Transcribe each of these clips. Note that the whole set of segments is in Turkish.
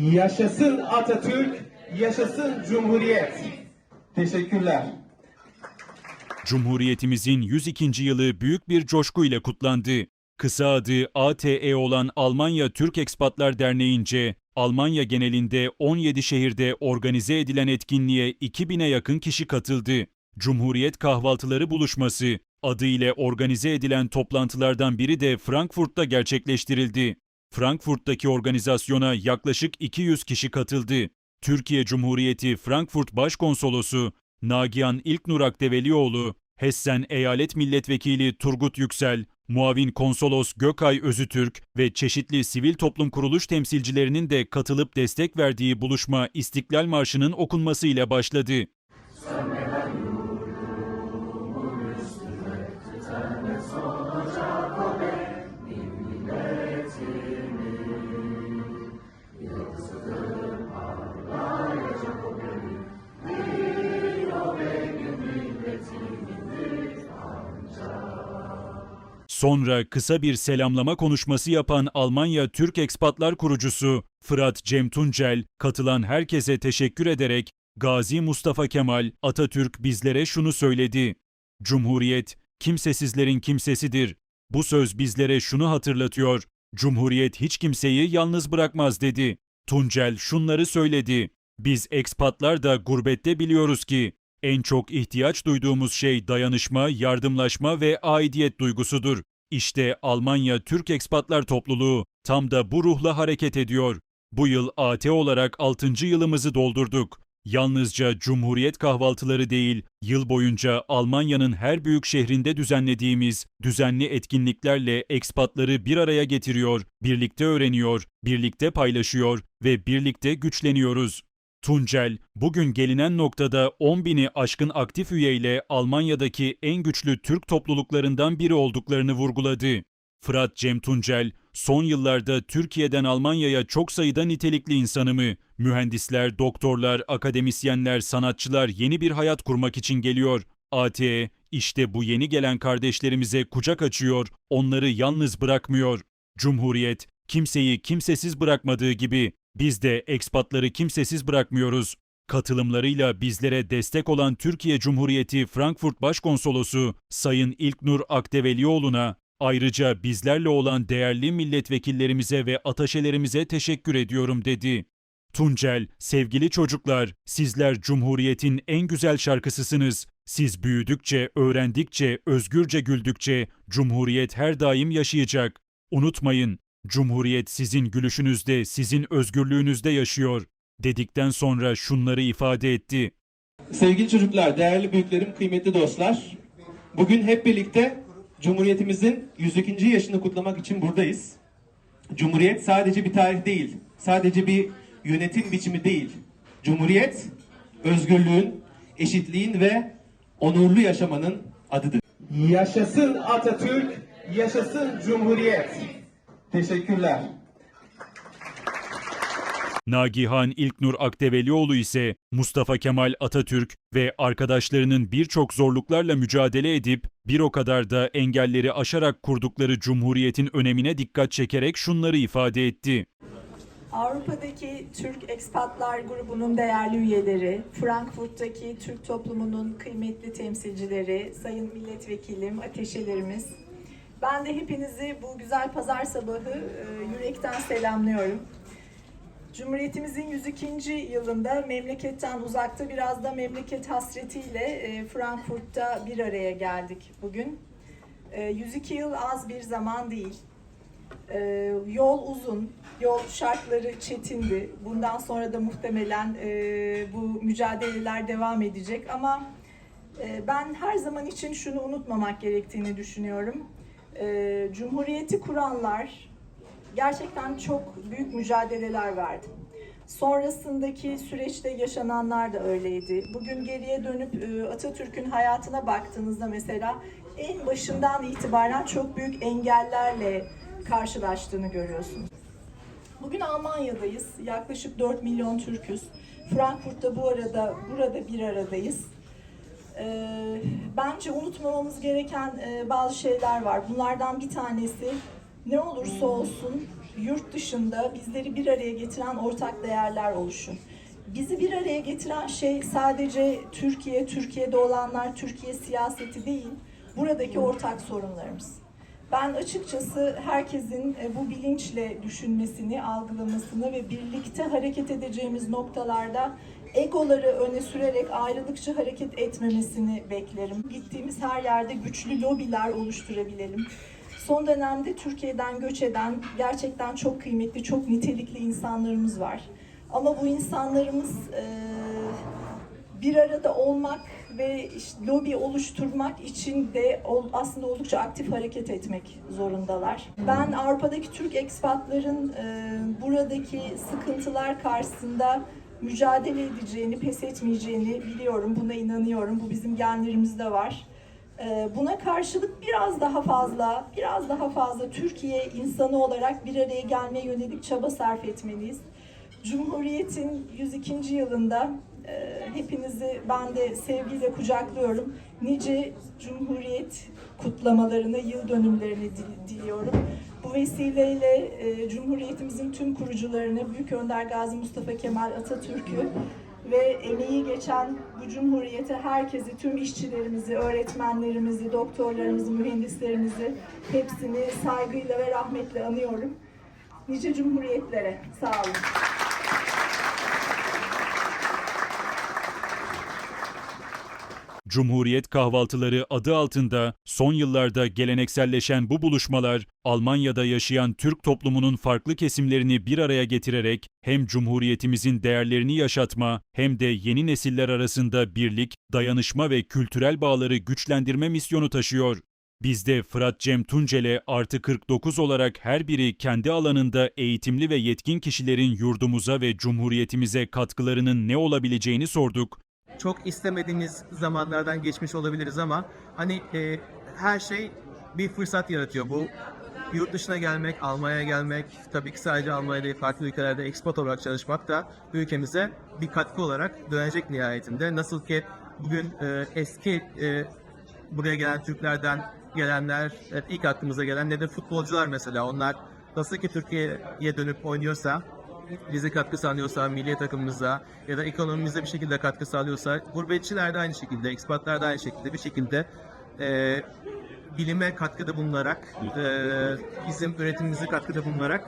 Yaşasın Atatürk, yaşasın Cumhuriyet. Teşekkürler. Cumhuriyetimizin 102. yılı büyük bir coşku ile kutlandı. Kısa adı ATE olan Almanya Türk Ekspatlar Derneği'nce Almanya genelinde 17 şehirde organize edilen etkinliğe 2000'e yakın kişi katıldı. Cumhuriyet Kahvaltıları Buluşması adıyla organize edilen toplantılardan biri de Frankfurt'ta gerçekleştirildi. Frankfurt'taki organizasyona yaklaşık 200 kişi katıldı. Türkiye Cumhuriyeti Frankfurt Başkonsolosu Nagihan İlknur Akdevelioğlu, Hessen Eyalet Milletvekili Turgut Yüksel, muavin konsolos Gökay Özütürk ve çeşitli sivil toplum kuruluş temsilcilerinin de katılıp destek verdiği buluşma İstiklal Marşı'nın okunmasıyla başladı. Sonra kısa bir selamlama konuşması yapan Almanya Türk Ekspatlar kurucusu Fırat Cem Tuncel, katılan herkese teşekkür ederek Gazi Mustafa Kemal Atatürk bizlere şunu söyledi. Cumhuriyet kimsesizlerin kimsesidir. Bu söz bizlere şunu hatırlatıyor. Cumhuriyet hiç kimseyi yalnız bırakmaz dedi. Tuncel şunları söyledi. Biz ekspatlar da gurbette biliyoruz ki en çok ihtiyaç duyduğumuz şey dayanışma, yardımlaşma ve aidiyet duygusudur. İşte Almanya Türk Ekspatlar Topluluğu tam da bu ruhla hareket ediyor. Bu yıl AT olarak 6. yılımızı doldurduk. Yalnızca Cumhuriyet kahvaltıları değil, yıl boyunca Almanya'nın her büyük şehrinde düzenlediğimiz düzenli etkinliklerle ekspatları bir araya getiriyor, birlikte öğreniyor, birlikte paylaşıyor ve birlikte güçleniyoruz. Tuncel, bugün gelinen noktada 10 bini aşkın aktif üyeyle Almanya'daki en güçlü Türk topluluklarından biri olduklarını vurguladı. Fırat Cem Tuncel, son yıllarda Türkiye'den Almanya'ya çok sayıda nitelikli insanımı, mühendisler, doktorlar, akademisyenler, sanatçılar yeni bir hayat kurmak için geliyor. ATE, işte bu yeni gelen kardeşlerimize kucak açıyor, onları yalnız bırakmıyor. Cumhuriyet, kimseyi kimsesiz bırakmadığı gibi biz de ekspatları kimsesiz bırakmıyoruz. Katılımlarıyla bizlere destek olan Türkiye Cumhuriyeti Frankfurt Başkonsolosu Sayın İlknur Akdevelioğlu'na ayrıca bizlerle olan değerli milletvekillerimize ve ataşelerimize teşekkür ediyorum dedi. Tuncel, sevgili çocuklar, sizler Cumhuriyet'in en güzel şarkısısınız. Siz büyüdükçe, öğrendikçe, özgürce güldükçe Cumhuriyet her daim yaşayacak. Unutmayın, Cumhuriyet sizin gülüşünüzde, sizin özgürlüğünüzde yaşıyor. Dedikten sonra şunları ifade etti. Sevgili çocuklar, değerli büyüklerim, kıymetli dostlar. Bugün hep birlikte Cumhuriyetimizin 102. yaşını kutlamak için buradayız. Cumhuriyet sadece bir tarih değil, sadece bir yönetim biçimi değil. Cumhuriyet, özgürlüğün, eşitliğin ve onurlu yaşamanın adıdır. Yaşasın Atatürk, yaşasın Cumhuriyet. Teşekkürler. Nagihan İlknur Akdevelioğlu ise Mustafa Kemal Atatürk ve arkadaşlarının birçok zorluklarla mücadele edip bir o kadar da engelleri aşarak kurdukları cumhuriyetin önemine dikkat çekerek şunları ifade etti. Avrupa'daki Türk Ekspatlar grubunun değerli üyeleri, Frankfurt'taki Türk toplumunun kıymetli temsilcileri, sayın milletvekilim, ateşelerimiz. Ben de hepinizi bu güzel pazar sabahı e, yürekten selamlıyorum. Cumhuriyetimizin 102. yılında memleketten uzakta biraz da memleket hasretiyle e, Frankfurt'ta bir araya geldik bugün. E, 102 yıl az bir zaman değil. Yol uzun, yol şartları çetindi. Bundan sonra da muhtemelen e, bu mücadeleler devam edecek ama e, ben her zaman için şunu unutmamak gerektiğini düşünüyorum. E, Cumhuriyeti kuranlar gerçekten çok büyük mücadeleler verdi. Sonrasındaki süreçte yaşananlar da öyleydi. Bugün geriye dönüp e, Atatürk'ün hayatına baktığınızda mesela en başından itibaren çok büyük engellerle karşılaştığını görüyorsunuz. Bugün Almanya'dayız. Yaklaşık 4 milyon Türk'üz. Frankfurt'ta bu arada burada bir aradayız. Ee, bence unutmamamız gereken e, bazı şeyler var. Bunlardan bir tanesi ne olursa olsun yurt dışında bizleri bir araya getiren ortak değerler oluşun. Bizi bir araya getiren şey sadece Türkiye, Türkiye'de olanlar, Türkiye siyaseti değil, buradaki ortak sorunlarımız. Ben açıkçası herkesin e, bu bilinçle düşünmesini, algılamasını ve birlikte hareket edeceğimiz noktalarda egoları öne sürerek ayrılıkçı hareket etmemesini beklerim. Gittiğimiz her yerde güçlü lobiler oluşturabilelim. Son dönemde Türkiye'den göç eden gerçekten çok kıymetli, çok nitelikli insanlarımız var. Ama bu insanlarımız e, bir arada olmak ve işte lobi oluşturmak için de aslında oldukça aktif hareket etmek zorundalar. Ben Avrupa'daki Türk ekspatların e, buradaki sıkıntılar karşısında mücadele edeceğini, pes etmeyeceğini biliyorum. Buna inanıyorum. Bu bizim genlerimizde var. E, Buna karşılık biraz daha fazla, biraz daha fazla Türkiye insanı olarak bir araya gelmeye yönelik çaba sarf etmeliyiz. Cumhuriyet'in 102. yılında e, hepinizi ben de sevgiyle kucaklıyorum. Nice Cumhuriyet kutlamalarını, yıl dönümlerini dil- diliyorum. Bu vesileyle e, Cumhuriyetimizin tüm kurucularını, Büyük Önder Gazi Mustafa Kemal Atatürk'ü ve emeği geçen bu Cumhuriyete herkesi, tüm işçilerimizi, öğretmenlerimizi, doktorlarımızı, mühendislerimizi hepsini saygıyla ve rahmetle anıyorum. Nice Cumhuriyetlere. Sağ olun. Cumhuriyet kahvaltıları adı altında son yıllarda gelenekselleşen bu buluşmalar Almanya'da yaşayan Türk toplumunun farklı kesimlerini bir araya getirerek hem Cumhuriyetimizin değerlerini yaşatma hem de yeni nesiller arasında birlik, dayanışma ve kültürel bağları güçlendirme misyonu taşıyor. Biz de Fırat Cem Tuncel'e artı 49 olarak her biri kendi alanında eğitimli ve yetkin kişilerin yurdumuza ve cumhuriyetimize katkılarının ne olabileceğini sorduk. Çok istemediğimiz zamanlardan geçmiş olabiliriz ama hani e, her şey bir fırsat yaratıyor. Bu yurt dışına gelmek, Almanya'ya gelmek, tabii ki sadece Almanya değil farklı ülkelerde export olarak çalışmak da ülkemize bir katkı olarak dönecek nihayetinde. Nasıl ki bugün e, eski e, buraya gelen Türklerden gelenler, evet, ilk aklımıza gelen ne futbolcular mesela onlar nasıl ki Türkiye'ye dönüp oynuyorsa bize katkı sağlıyorsa, milli takımımıza ya da ekonomimize bir şekilde katkı sağlıyorsa, gurbetçiler de aynı şekilde, ekspatlar da aynı şekilde bir şekilde e, bilime katkıda bulunarak, e, bizim üretimimize katkıda bulunarak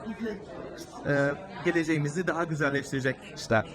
e, geleceğimizi daha güzelleştirecek işler.